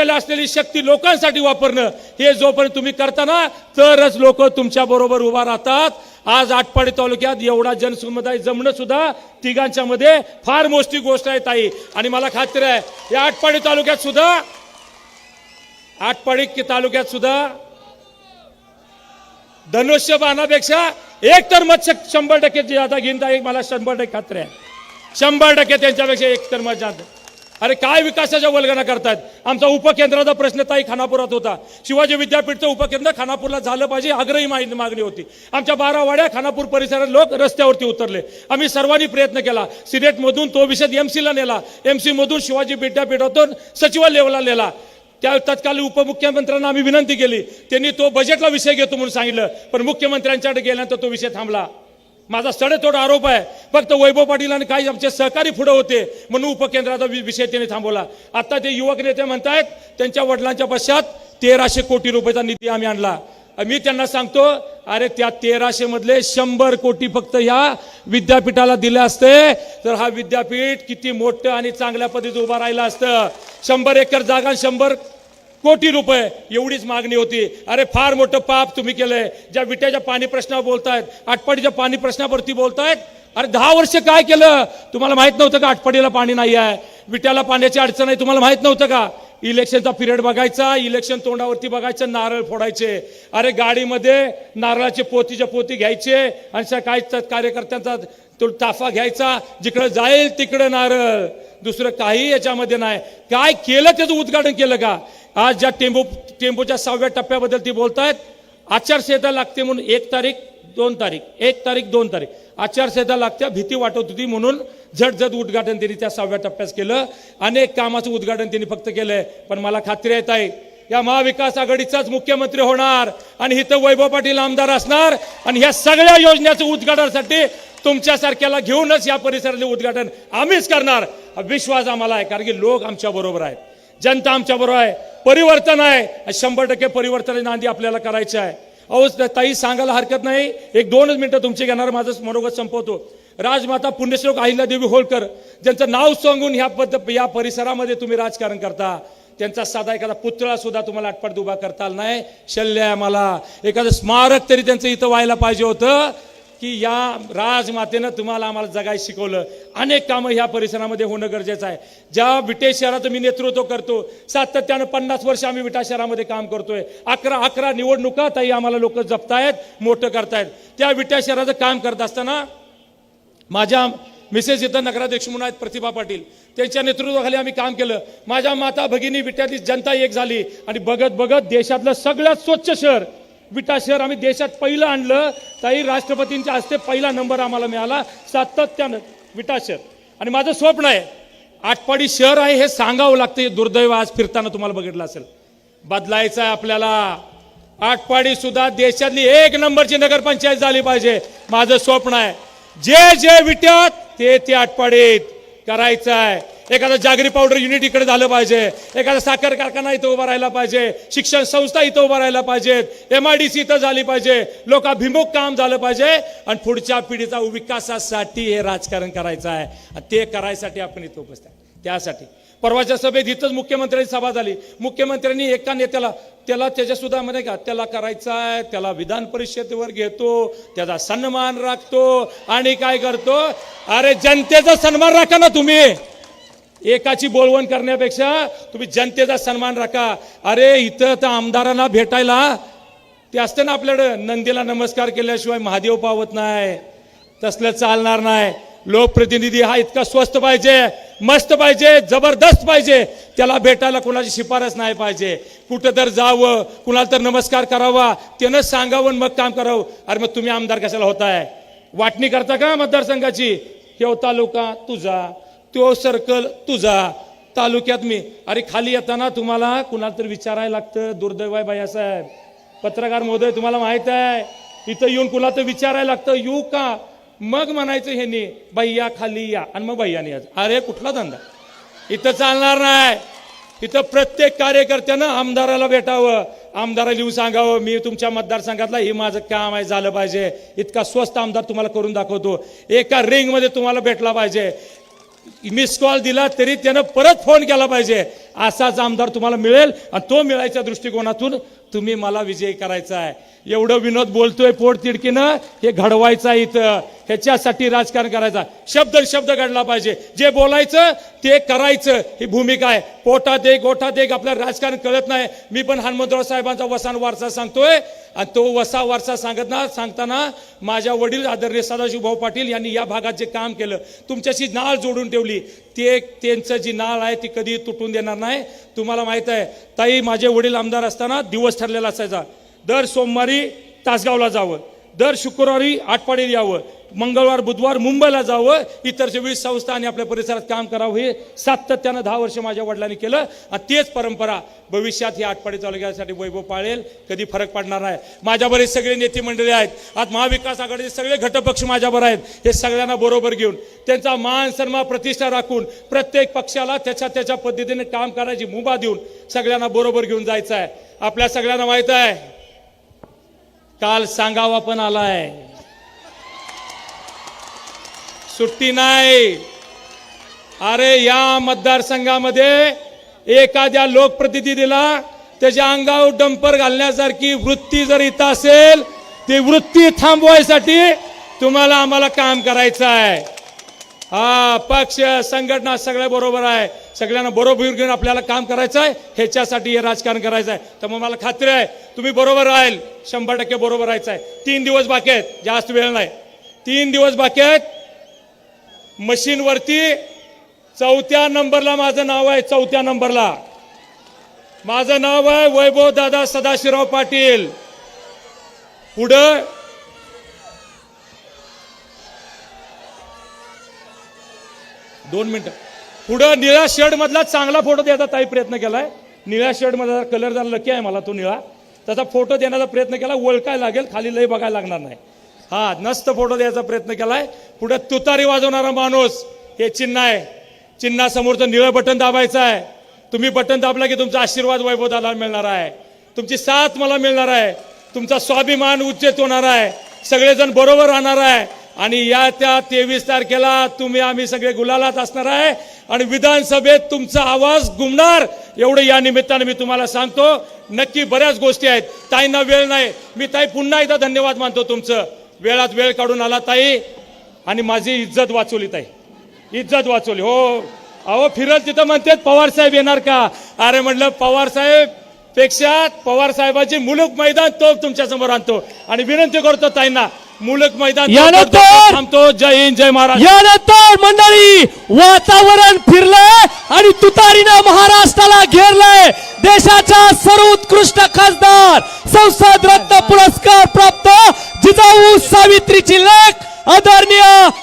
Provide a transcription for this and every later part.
असलेली शक्ती लोकांसाठी वापरणं हे जोपर्यंत तुम्ही करताना तरच लोक तुमच्या बरोबर उभा राहतात. आज आटपाडी तालुक्यात एवढा जनसमुदाय जमणं सुद्धा तिघांच्या मध्ये फार मोठी गोष्ट आहे ताई. आणि मला खात्री आहे या आटपाडी तालुक्यात सुद्धा आटपाडी की तालुक्यात सुद्धा धनुष्य बाणापेक्षा एक तर मत शंभर टक्के जादा घेईन मला शंभर टक्के खात्री आहे. शंभर टक्के त्यांच्यापेक्षा एक तर मत जादा अरे काय विकासाच्या वल्गना करतायत? आमचा उपकेंद्राचा प्रश्न ताई खानापुरात होता. शिवाजी विद्यापीठचं उपकेंद्र खानापूरला झालं पाहिजे आग्रही मागणी होती. आमच्या बारावाड्या खानापूर परिसरात लोक रस्त्यावरती उतरले. आम्ही सर्वांनी प्रयत्न केला. सिनेटमधून तो विषय एमसीला नेला. एम सीमधून शिवाजी विद्यापीठातून सचिव लेवलला नेला. त्या तत्कालीन उपमुख्यमंत्र्यांना आम्ही विनंती केली. त्यांनी तो बजेटला विषय घेतो म्हणून सांगितलं. पण मुख्यमंत्र्यांच्याकडे गेल्यानंतर तो विषय थांबला. माझा सडेतोड आरोप आहे. फक्त वैभव पाटील आणि काही आमचे सहकारी पुढे होते. म्हणून उपकेंद्राचा विषय त्यांनी थांबवला. आता ते युवक नेते म्हणतायत त्यांच्या वडिलांच्या पश्चात तेराशे कोटी रुपयाचा निधी आम्ही आणला. मी त्यांना सांगतो अरे त्या तेराशे मधले शंभर कोटी फक्त ह्या विद्यापीठाला दिले असते. तर हा विद्यापीठ किती मोठं आणि चांगल्या पद्धतीत उभा राहिलं असतं. शंभर एकर जागा शंभर कोटी रुपये एवढीच मागणी होती. अरे फार मोठं पाप तुम्ही केलंय. ज्या विट्याच्या पाणी प्रश्नावर बोलतायत आटपाडीच्या पाणी प्रश्नावरती बोलतायत अरे दहा वर्ष काय केलं? तुम्हाला माहीत नव्हतं का आटपाडीला पाणी नाही आहे? विट्याला पाण्याची अडचण आहे तुम्हाला माहीत नव्हतं का? इलेक्शनचा पिरियड बघायचा इलेक्शन तोंडावरती बघायचं नारळ फोडायचे. अरे गाडीमध्ये नारळाचे पोतीच्या पोती घ्यायचे आणि त्या काय कार्यकर्त्यांचा तो ताफा घ्यायचा जिकडं जाईल तिकडं नारळ. दुसरं काही याच्यामध्ये नाही. काय केलं त्याचं उद्घाटन केलं का? आज ज्या टेम्पो टेम्पोच्या सहाव्या टप्प्याबद्दल ती आहेत आचारसंहिता लागते म्हणून एक तारीख दोन तारीख एक तारीख दोन तारीख. आचारसंहिता लागत्या भीती वाटत होती म्हणून झटझट उद्घाटन त्यांनी त्या सहाव्या टप्प्यात केलं. अनेक कामाचं उद्घाटन त्यांनी फक्त केलंय. पण मला खात्री येत आहे या महाविकास आघाडीचाच मुख्यमंत्री होणार आणि इथं वैभव पाटील आमदार असणार आणि ह्या सगळ्या योजनेचं उद्घाटनासाठी तुमच्यासारख्याला घेऊनच या परिसरातले उद्घाटन आम्हीच करणार. विश्वास आम्हाला आहे कारण की लोक आमच्या बरोबर आहेत. जनता आमच्या बरोबर आहे. परिवर्तन आहे. शंभर टक्के परिवर्तन नांदी आपल्याला करायचं आहे. अहो ताई सांगायला हरकत नाही. एक दोनच मिनिटं तुमचे घेणार माझं मनोगत संपवतो. राजमाता पुण्यश्लोक अहिल्यादेवी होळकर ज्यांचं नाव सांगून ह्या पद्ध या परिसरामध्ये तुम्ही राजकारण करता त्यांचा साधा एखादा पुतळा सुद्धा तुम्हाला आटपाट उभा करता आला नाही. शल्य आहे मला एखादं स्मारक तरी त्यांचं इथं व्हायला पाहिजे होतं. की या राजमातेनं तुम्हाला आम्हाला जगायला शिकवलं. अनेक कामं ह्या परिसरामध्ये होणं गरजेचं आहे. ज्या विटे शहराचं मी नेतृत्व करतो सातत्यानं पन्नास वर्ष आम्ही विटा शहरामध्ये काम करतोय. अकरा अकरा निवडणुका ताई आम्हाला लोक जपतायत मोठं करतायत. त्या विटा शहराचं काम करत असताना माझ्या मिसेस इथं नगराध्यक्ष म्हणून आहेत प्रतिभा पाटील. त्यांच्या नेतृत्वाखाली आम्ही काम केलं. माझ्या माता भगिनी विट्यातली जनता एक झाली. आणि बघत बघत देशातलं सगळ्यात स्वच्छ शहर विटा शहर आम्ही देशात पहिलं आणलं. ताई राष्ट्रपतींच्या हस्ते पहिला नंबर आम्हाला मिळाला. सातत्यानं विटा शहर. आणि माझं स्वप्न आहे आटपाडी शहर आहे हे सांगावं लागतं. हे दुर्दैव आज फिरताना तुम्हाला बघितलं असेल. बदलायचं आहे आपल्याला. आटपाडी सुद्धा देशातली एक नंबरची नगरपंचायत झाली पाहिजे. माझं स्वप्न आहे. जे जे विट्यात ते ते आटपाडीत करायचं आहे. एखादं जागरी पावडर युनिट इकडे झालं पाहिजे. एखादा साखर कारखाना इथं उभा राहायला पाहिजे. शिक्षण संस्था इथं उभा राहायला पाहिजेत एम आय डी सी इथं झाली पाहिजे. लोकाभिमुख काम झालं पाहिजे. आणि पुढच्या पिढीचा विकासासाठी हे राजकारण करायचं आहे. आणि ते करायसाठी आपण इथं उपस्थित त्यासाठी. परवाच्या सभेत इथंच मुख्यमंत्र्यांची सभा झाली. मुख्यमंत्र्यांनी एका नेत्याला त्याला त्याच्या सुद्धा म्हणे का त्याला करायचं आहे. त्याला विधान परिषदेवर घेतो. त्याचा सन्मान राखतो. आणि काय करतो? अरे जनतेचा सन्मान राखा ना तुम्ही. एकाची बोलवण करण्यापेक्षा तुम्ही जनतेचा सन्मान राखा. अरे इथं तर आमदारांना भेटायला ते असतं ना आपल्याकडं नंदीला नमस्कार केल्याशिवाय महादेव पावत नाही तसलं चालणार नाही. लोकप्रतिनिधी हा इतका स्वस्त पाहिजे मस्त पाहिजे जबरदस्त पाहिजे. त्याला भेटायला कुणाची शिफारस नाही पाहिजे. कुठं तर जावं कुणाला तर नमस्कार करावा त्यानं सांगावं आणि मग काम करावं. अरे मग तुम्ही आमदार कशाला होताय? वाटणी करता का मतदारसंघाची? हे हो तालुका तुझा. तो सर्कल तुझा. तालुक्यात मी. अरे खाली येताना तुम्हाला कुणाला तर विचारायला लागतं दुर्दैव बायासाहेब. पत्रकार महोदय तुम्हाला माहीत आहे इथं येऊन कुणाला तर विचारायला लागतं येऊ का? मग म्हणायचं ह्यानी भैया खाली या. आणि मग भैयाने या अरे कुठला धंदा? इथं चालणार नाही. इथं प्रत्येक कार्यकर्त्यानं आमदाराला भेटावं. आमदाराला येऊन सांगावं मी तुमच्या मतदारसंघातला हे माझं काम आहे झालं पाहिजे. इतका स्वस्त आमदार तुम्हाला करून दाखवतो. एका रिंगमध्ये तुम्हाला भेटला पाहिजे. मिस कॉल दिला तरी त्यानं परत फोन केला पाहिजे. असाच आमदार तुम्हाला मिळेल आणि तो मिळायच्या दृष्टिकोनातून तुम्ही मला विजयी करायचा आहे. एवढं विनोद बोलतोय पोट तिडकीनं हे घडवायचं इथं. ह्याच्यासाठी राजकारण करायचा शब्द शब्द घडला पाहिजे. जे बोलायचं ते करायचं. ही भूमिका आहे. पोटात एक गोठात एक आपल्याला राजकारण कळत नाही. मी पण हनुमंतराव साहेबांचा वसान वारसा सांगतोय. आणि तो वसा वारसा सांगतना सांगताना माझ्या वडील आदरणीय सदाशिवभाऊ पाटील यांनी या भागात जे काम केलं तुमच्याशी नाळ जोडून ठेवली. ते त्यांचं जी नाळ आहे ती कधी तुटून देणार नाही. तुम्हाला माहीत आहे ताई माझे वडील आमदार असताना दिवस ठरलेला असायचा. दर सोमवारी तासगावला जावं. दर शुक्रवारी आटपाडीला यावं. मंगळवार बुधवार मुंबईला जावं. इतर वीस संस्था आणि आपल्या परिसरात काम करावं. हे सातत्यानं दहा वर्ष माझ्या वडिलांनी केलं. आणि तेच परंपरा भविष्यात ही आटपाडी तालुक्यासाठी वैभव पाळेल. कधी फरक पडणार नाही. माझ्यावर सगळे नेते मंडळी आहेत. आज महाविकास आघाडीचे सगळे घटपक्ष माझ्यावर आहेत. हे सगळ्यांना बरोबर घेऊन त्यांचा मान सन्मान प्रतिष्ठा राखून प्रत्येक पक्षाला त्याच्या त्याच्या पद्धतीने काम करायची मुभा देऊन सगळ्यांना बरोबर घेऊन जायचं आहे. आपल्या सगळ्यांना माहीत आहे काल सांगावा पण आलाय. सुट्टी नाही. अरे या मतदारसंघामध्ये एखाद्या लोकप्रतिनिधीला त्याच्या अंगावर डंपर घालण्यासारखी वृत्ती जर इथं असेल ती वृत्ती थांबवायसाठी तुम्हाला आम्हाला काम करायचं आहे हा पक्ष संघटना सगळ्या बरोबर आहे. सगळ्यांना बरोबर घेऊन आपल्याला काम करायचं आहे ह्याच्यासाठी हे राजकारण करायचं आहे. तर मग मला खात्री आहे तुम्ही बरोबर राहील शंभर टक्के बरोबर राहायचं आहे. तीन दिवस बाकी आहेत जास्त वेळ नाही. तीन दिवस बाकी आहेत मशीनवरती चौथ्या नंबरला माझं नाव आहे चौथ्या नंबरला. माझं नाव आहे वैभव दादा सदाशिवराव पाटील. पुढं दोन मिनटं. पुढं निळ्या शर्टमधला चांगला फोटो द्यायचा ताई प्रयत्न केलाय. निळ्या शर्टमधला कलर जरा लकी आहे मला तो निळा. त्याचा फोटो देण्याचा प्रयत्न केला ओळखायला लागेल खाली लय बघायला लागणार नाही. हा नस्त फोटो द्यायचा प्रयत्न केलाय. पुढे तुतारी वाजवणारा माणूस हे चिन्ह आहे. चिन्हासमोरचं निळं बटन दाबायचं आहे. तुम्ही बटन दाबला की तुमचा आशीर्वाद वैभवदाला मिळणार आहे. तुमची साथ मला मिळणार आहे. तुमचा स्वाभिमान उच्चेत होणार आहे. सगळेजण बरोबर राहणार आहे. आणि या त्या तेवीस तारखेला तुम्ही आम्ही सगळे गुलालात असणार आहे. आणि विधानसभेत तुमचा आवाज गुमणार एवढं या निमित्ताने मी तुम्हाला सांगतो. नक्की बऱ्याच गोष्टी आहेत. ताईंना वेळ नाही. मी ताई पुन्हा एकदा धन्यवाद मानतो तुमचं. वेळात वेळ काढून आला ताई. आणि माझी इज्जत वाचवली ताई. इज्जत वाचवली. हो. अहो फिरल तिथं म्हणतात पवार साहेब येणार का? अरे म्हटलं पवार साहेबपेक्षा पवार साहेबाची मुलूक मैदान तो तुमच्यासमोर आणतो. आणि विनंती करतो ताईंना मुलूक मैदान यानंतर- थांबतो. जय हिंद जय महाराज यानंतर मंडळी वातावरण फिरलंय आणि तुतारीनं महाराष्ट्राला घेरलंय. देशाच्या सर्वोत्कृष्ट खासदार संसद रत्न पुरस्कार प्राप्त जिजाऊ सावित्रीची लेख आदरणीय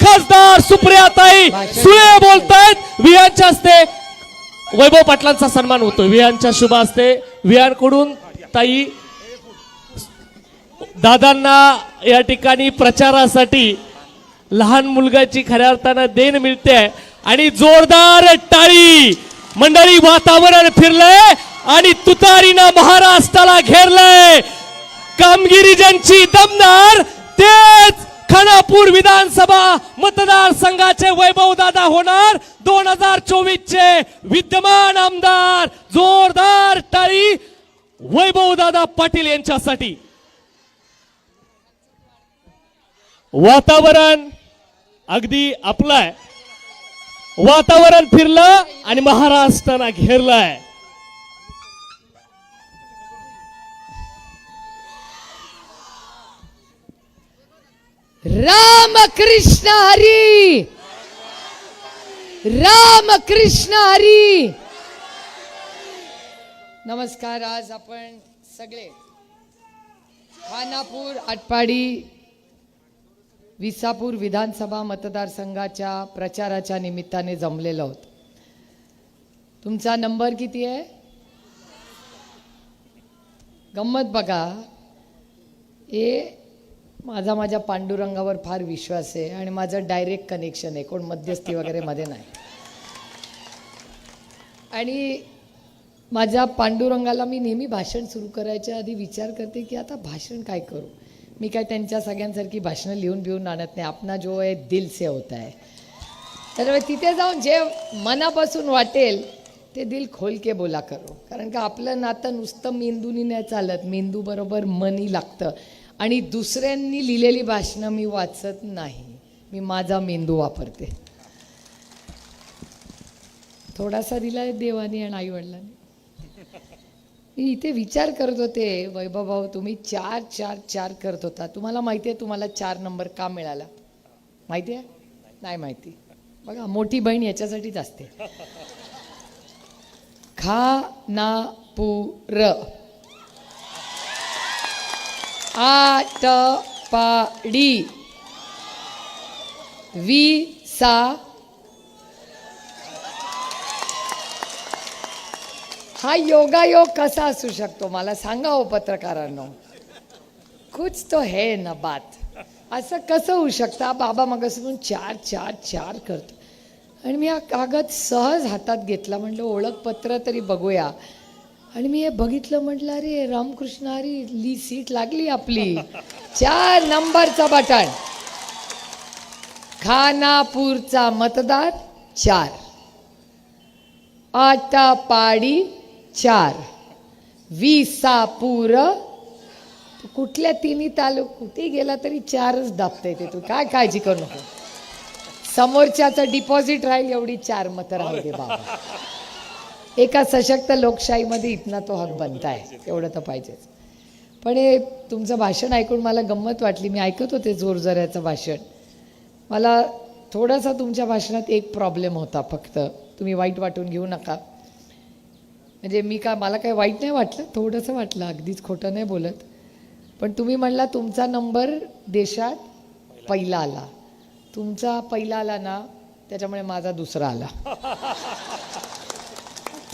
खासदार सुप्रियाताई सुळे बोलतायत. विहांच्या हस्ते वैभव पाटलांचा सन्मान होतो विहांच्या शुभ हस्ते विहांकडून ताई दादांना या ठिकाणी प्रचारासाठी लहान मुलगाची खऱ्या अर्थानं देण मिळते. आणि जोरदार टाळी. मंडळी वातावरण फिरलंय आणि तुतारीनं महाराष्ट्राला घेरलंय. कामगिरी ज्यांची दमदार तेच खानापूर विधानसभा मतदारसंघाचे वैभव दादा होणार. दोन हजार चोवीस चे विद्यमान आमदार जोरदार टाळी वैभव दादा पाटील यांच्यासाठी. वातावरण अगदी आपलं आहे वातावरण फिरलं आणि महाराष्ट्राला घेरलंय. राम कृष्ण हरी! राम कृष्ण हरी! नमस्कार आज आपण सगळे खानापूर आटपाडी विसापूर विधानसभा मतदारसंघाच्या प्रचाराच्या निमित्ताने जमलेलं होतं तुमचा नंबर किती आहे? गंमत बघा. हे माझा माझ्या पांडुरंगावर फार विश्वास आहे आणि माझं डायरेक्ट कनेक्शन आहे. कोण मध्यस्थी वगैरे मध्ये नाही. आणि माझ्या पांडुरंगाला मी नेहमी भाषण सुरू करायच्या आधी विचार करते की आता भाषण काय करू? मी काय त्यांच्या सगळ्यांसारखी भाषणं लिहून बिहून आणत नाही. आपला जो आहे दिल से होता है. तर तिथे जाऊन जे मनापासून वाटेल ते दिल खोल के बोला करो. कारण का आपलं नातं नुसतं मेंदूनी नाही चालत. मेंदूबरोबर मनी लागतं. आणि दुसऱ्यांनी लिहिलेली भाषणं मी वाचत नाही. मी माझा मेंदू वापरते. थोडासा दिलाय देवाने आणि आईवडिलांनी. मी इथे विचार करत होते वैभव भाऊ तुम्ही चार चार चार करत होता. तुम्हाला माहिती आहे तुम्हाला चार नंबर का मिळाला? माहिती आहे? नाही माहिती. बघा मोठी बहीण याच्यासाठीच असते. खा ना पू र. आट पाडी. वी सा हा योगायोग कसा असू शकतो? मला सांगा हो पत्रकारांनो. कुछ तो है ना बात. असं कसं होऊ शकतं? बाबा मगासून चार चार चार करतो. आणि मी हा कागद सहज हातात घेतला. म्हटलं ओळखपत्र तरी बघूया. आणि मी हे बघितलं म्हटलं अरे रामकृष्ण अरे ली सीट लागली आपली. चार नंबरचा बटन. खानापूरचा मतदार चार. आटापाडी चार. विसापूर. कुठल्या तिन्ही तालुक कुठे गेला तरी चारच दाबता येते तू. काय काळजी करू नको. समोरच्याचं डिपॉझिट राहील एवढी चार मतं राहू दे बाबा. एका सशक्त लोकशाहीमध्ये इथना तो हक बनताय. एवढं तर पाहिजेच. पण हे तुमचं भाषण ऐकून मला गंमत वाटली. मी ऐकत होते जोरजोऱ्याचं भाषण. मला थोडासा तुमच्या भाषणात एक प्रॉब्लेम होता फक्त. तुम्ही वाईट वाटून घेऊ नका. म्हणजे मी का मला काही वाईट नाही वाटलं थोडंसं वाटलं अगदीच खोटं नाही बोलत. पण तुम्ही म्हणला तुमचा नंबर देशात पहिला आला. तुमचा पहिला आला ना त्याच्यामुळे माझा दुसरा आला.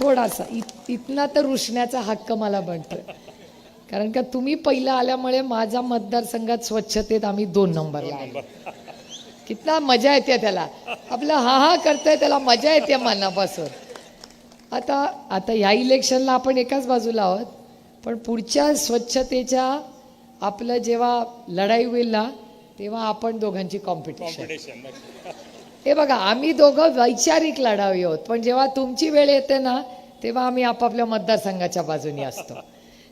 थोडासा इत इथना तर रुसण्याचा हक्क मला बनतोय. कारण का तुम्ही पहिला आल्यामुळे माझ्या मतदारसंघात स्वच्छतेत आम्ही दोन नंबरला आलो कितना मजा येते त्याला. आपलं हा हा करतोय त्याला मजा येते मनापासून. आता आता ह्या इलेक्शनला आपण एकाच बाजूला आहोत. पण पुढच्या स्वच्छतेच्या आपलं जेव्हा लढाई होईल ना तेव्हा आपण दोघांची कॉम्पिटिशन हे बघा आम्ही दोघं वैचारिक लढावी आहोत. पण जेव्हा तुमची वेळ येते ना तेव्हा आम्ही आपापल्या मतदारसंघाच्या बाजूनी असतो.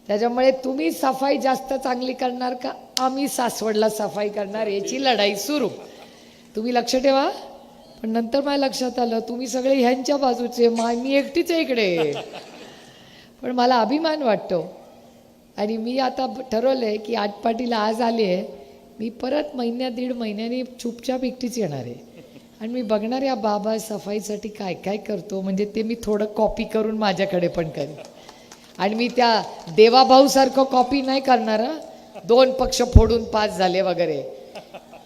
त्याच्यामुळे तुम्ही सफाई जास्त चांगली करणार का? आम्ही सासवडला सफाई करणार याची लढाई सुरू. तुम्ही लक्ष ठेवा. पण नंतर माझ्या लक्षात आलं तुम्ही सगळे ह्यांच्या बाजूचे मा मी एकटीच आहे इकडे. पण मला अभिमान वाटतो. आणि मी आता ठरवलंय की आटपाटीला आज आले आहे मी परत महिन्या दीड महिन्यानी चुपचाप एकटीच येणार आहे. आणि मी बघणार या बाबा सफाईसाठी काय काय करतो? म्हणजे ते मी थोडं कॉपी करून माझ्याकडे पण करेन. आणि मी त्या देवाभाऊसारखं कॉपी नाही करणार दोन पक्ष फोडून पास झाले वगैरे.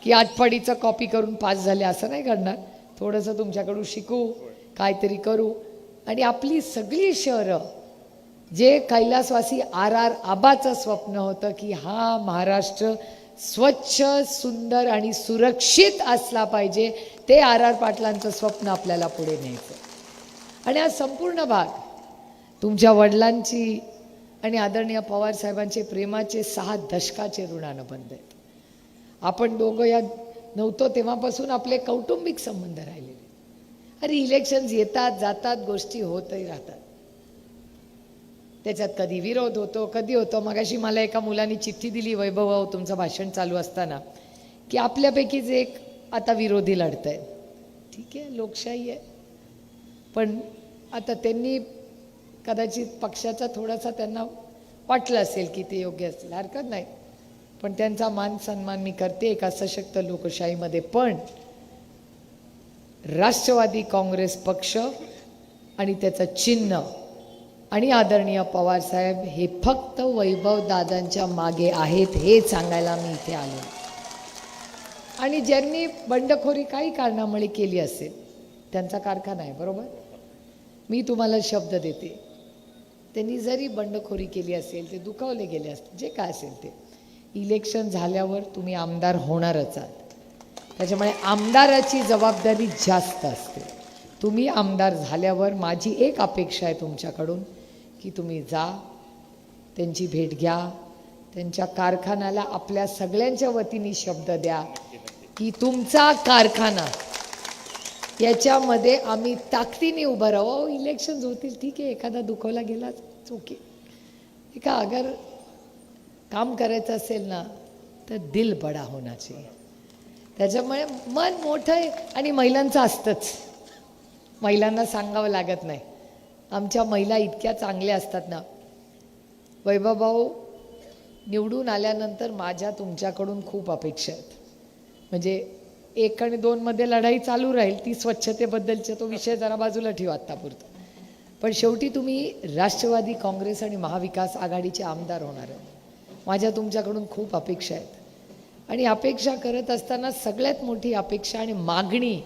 की आटपाडीचं कॉपी करून पास झाले असं नाही करणार. थोडंसं तुमच्याकडून शिकू काहीतरी करू. आणि आपली सगळी शहरं जे कैलासवासी आर आर आबाचं स्वप्न होतं की हा महाराष्ट्र स्वच्छ सुंदर आणि सुरक्षित असला पाहिजे ते आर आर पाटलांचं स्वप्न आपल्याला पुढे न्यायचं. आणि हा संपूर्ण भाग तुमच्या वडिलांची आणि आदरणीय पवार साहेबांचे प्रेमाचे सहा दशकाचे ऋणानं बंद आहेत. आपण दोघं या नव्हतो तेव्हापासून आपले कौटुंबिक संबंध राहिलेले अरे इलेक्शन्स येतात जातात गोष्टी होतही राहतात. त्याच्यात कधी विरोध होतो कधी होतो. मगाशी मला एका मुलाने चिठ्ठी दिली वैभव भाऊ, तुमचं भाषण चालू असताना की आपल्यापैकीच एक आता विरोधी लढत आहेत ठीक आहे लोकशाही आहे. पण आता त्यांनी कदाचित पक्षाचा थोडासा त्यांना वाटलं असेल की ते योग्य असेल हरकत नाही. पण त्यांचा मान सन्मान मी करते एका सशक्त लोकशाहीमध्ये. पण राष्ट्रवादी काँग्रेस पक्ष आणि त्याचं चिन्ह आणि आदरणीय पवारसाहेब हे फक्त वैभव दादांच्या मागे आहेत हे सांगायला मी इथे आलो. आणि ज्यांनी बंडखोरी काही कारणामुळे केली असेल त्यांचा कारखाना आहे बरोबर? मी तुम्हाला शब्द देते. त्यांनी जरी बंडखोरी केली असेल ते दुखावले गेले असतील जे काय असेल ते. इलेक्शन झाल्यावर तुम्ही आमदार होणारच आहात. त्याच्यामुळे आमदाराची जबाबदारी जास्त असते. तुम्ही आमदार झाल्यावर माझी एक अपेक्षा आहे तुमच्याकडून की तुम्ही जा त्यांची भेट घ्या त्यांच्या कारखान्याला आपल्या सगळ्यांच्या वतीने शब्द द्या की तुमचा कारखाना याच्यामध्ये आम्ही ताकदीने उभं राहू अहो इलेक्शन होतील ठीक आहे एखादा दुखवला गेला ओके का अगर काम करायचं असेल ना तर दिल बडा होना चाहिए. त्याच्यामुळे मन मोठं आहे आणि महिलांचं असतंच. महिलांना सांगावं लागत नाही. आमच्या महिला इतक्या चांगल्या असतात ना. वैभवभाऊ निवडून आल्यानंतर माझ्या तुमच्याकडून खूप अपेक्षा आहेत. म्हणजे एक आणि दोनमध्ये लढाई चालू राहील ती स्वच्छतेबद्दलचा तो विषय जरा बाजूला ठेवा आत्तापुरतं पण शेवटी तुम्ही राष्ट्रवादी काँग्रेस आणि महाविकास आघाडीचे आमदार होणार आहेत. माझ्या तुमच्याकडून खूप अपेक्षा आहेत. आणि अपेक्षा करत असताना सगळ्यात मोठी अपेक्षा आणि मागणी